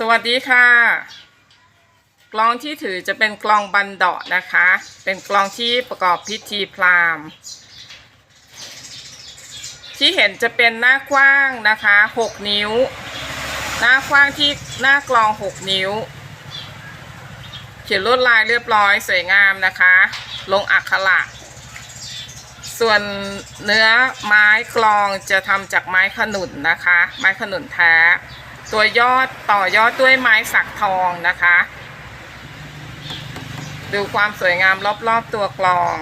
สวัสดีค่ะ กลองที่ถือจะเป็นกลองบันเดาะนะคะ เป็นกลองที่ประกอบพิธีพราหมณ์ที่เห็นจะเป็นหน้ากว้างนะคะ6นิ้ว หน้ากว้างที่หน้ากลอง6นิ้ว เขียนลวดลายเรียบร้อยสวยงามนะคะ ลงอักขระส่วนเนื้อไม้กลองจะทำจากไม้ขนุนนะคะ ไม้ขนุนแท้ ตัวยอดต่อยอดด้วยไม้สักทองนะคะ ดูความสวยงามรอบๆตัวกลอง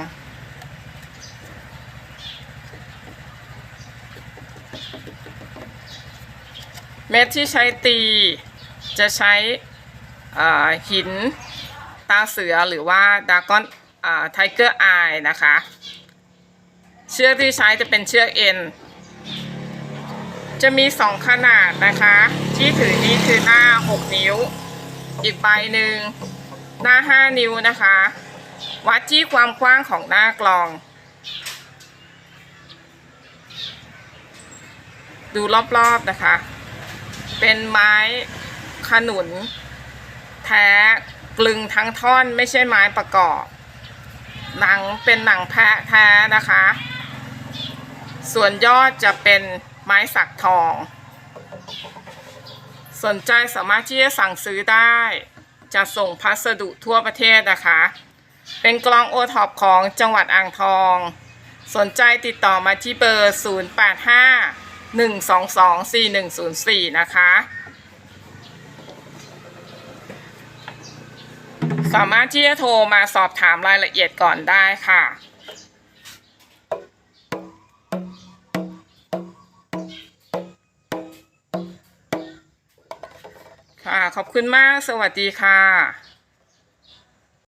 เม็ดที่ใช้ตีจะใช้หินตาเสือหรือว่าดากอนไทเกอร์อายนะคะ เชือกที่ใช้จะเป็นเชือกเอ็น จะมีสองขนาดนะคะ ที่ถือนี้คือหน้า 6 นิ้ว อีกใบหนึ่งหน้า 5 นิ้วนะคะ วัดที่ความกว้างของหน้ากลอง ดูรอบๆนะคะ เป็นไม้ขนุน แท้กลึงทั้งท่อนไม่ใช่ไม้ประกอบ หนังเป็นหนังแพะแท้นะคะ ส่วนยอดจะเป็น ม้สักทอง สนใจสามารถที่จะสั่งซื้อได้ จะส่งพัสดุทั่วประเทศนะคะ เป็นกลองโอท็อปของจังหวัดอ่างทอง สนใจติดต่อมาที่เบอร์ 085 122 4104 นะคะสามารถที่จะโทรมาสอบถามรายละเอียดก่อนได้ค่ะ ค่ะ ขอบคุณมาก สวัสดีค่ะ